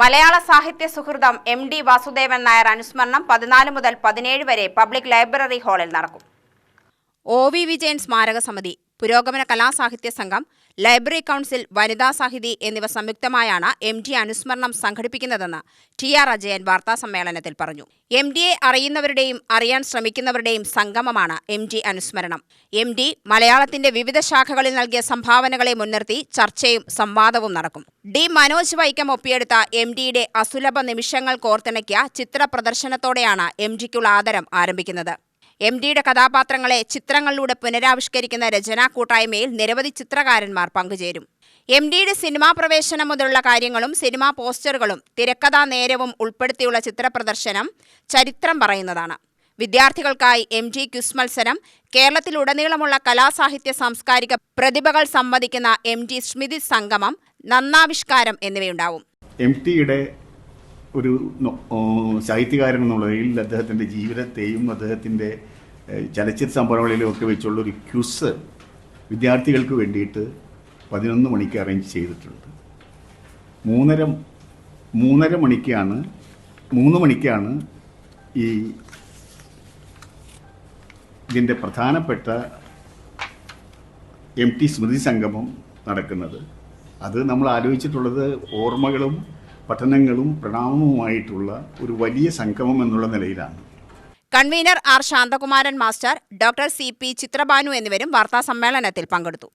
മലയാള സാഹിത്യ സുഹൃതം M D Vasudevan Nair അനുസ്മരണം പതിനാല് മുതൽ പതിനേഴ് വരെ പബ്ലിക് ലൈബ്രറി ഹാളിൽ നടക്കും. ഒ വി വിജയൻ സ്മാരക സമിതി പുരോഗമന കലാസാഹിത്യ സംഘം ലൈബ്രറി കൗൺസിൽ വനിതാ സാഹിതി എന്നിവ സംയുക്തമായാണ് എം ഡി അനുസ്മരണം സംഘടിപ്പിക്കുന്നതെന്ന് ടി ആർ അജയൻ വാർത്താസമ്മേളനത്തിൽ പറഞ്ഞു. എം ഡിയെ അറിയുന്നവരുടെയും അറിയാൻ ശ്രമിക്കുന്നവരുടെയും സംഗമമാണ് എം ഡി അനുസ്മരണം. എം ഡി മലയാളത്തിന്റെ വിവിധ ശാഖകളിൽ നൽകിയ സംഭാവനകളെ മുൻനിർത്തി ചർച്ചയും സംവാദവും നടക്കും. ഡി മനോജ് വൈക്കം ഒപ്പിയെടുത്ത എം ഡിയുടെ അസുലഭ നിമിഷങ്ങൾ കോർത്തിണക്കിയ ചിത്ര പ്രദർശനത്തോടെയാണ് എം ഡിക്കുള്ള ആദരം ആരംഭിക്കുന്നത്. എം ഡിയുടെ കഥാപാത്രങ്ങളെ ചിത്രങ്ങളിലൂടെ പുനരാവിഷ്കരിക്കുന്ന രചനാ കൂട്ടായ്മയിൽ നിരവധി ചിത്രകാരന്മാർ പങ്കുചേരും. എം ഡിയുടെ സിനിമാ പ്രവേശനം മുതലുള്ള കാര്യങ്ങളും സിനിമാ പോസ്റ്ററുകളും തിരക്കഥാ നേരവും ഉൾപ്പെടുത്തിയുള്ള ചിത്രപ്രദർശനം ചരിത്രം പറയുന്നതാണ്. വിദ്യാർത്ഥികൾക്കായി എം ജി ക്യുസ് മത്സരം കേരളത്തിലുടനീളമുള്ള കലാസാഹിത്യ സാംസ്കാരിക പ്രതിഭകൾ സംവദിക്കുന്ന എം ജി സ്മൃതി സംഗമം നന്നാവിഷ്കാരം എന്നിവയുണ്ടാവും. എം ടിയുടെ ഒരു സാഹിത്യകാരൻ എന്നുള്ള നിലയിൽ അദ്ദേഹത്തിന്റെ ജീവിതത്തെയും അദ്ദേഹത്തിന്റെ ചലച്ചിത്ര സംഭവങ്ങളിലും ഒക്കെ വെച്ചുള്ള ഒരു ക്യൂസ് വിദ്യാർത്ഥികൾക്ക് വേണ്ടിയിട്ട് പതിനൊന്ന് മണിക്ക് അറേഞ്ച് ചെയ്തിട്ടുണ്ട്. മൂന്നര മൂന്നര മണിക്കാണ് മൂന്ന് മണിക്കാണ് ഈ ഇതിന്റെ പ്രധാനപ്പെട്ട എം ടി സ്മൃതി സംഗമം നടക്കുന്നത്. അത് നമ്മൾ ആലോചിച്ചിട്ടുള്ളത് ഓർമ്മകളും പഠനങ്ങളും പ്രണാമവുമായിട്ടുള്ള ഒരു വലിയ സംഗമം എന്നുള്ള നിലയിലാണ്. Convener R Santhakumaran master doctor C P Chithrabhanu എന്നിവരും വാർത്താസമ്മേളനത്തിൽ പങ്കെടുത്തു.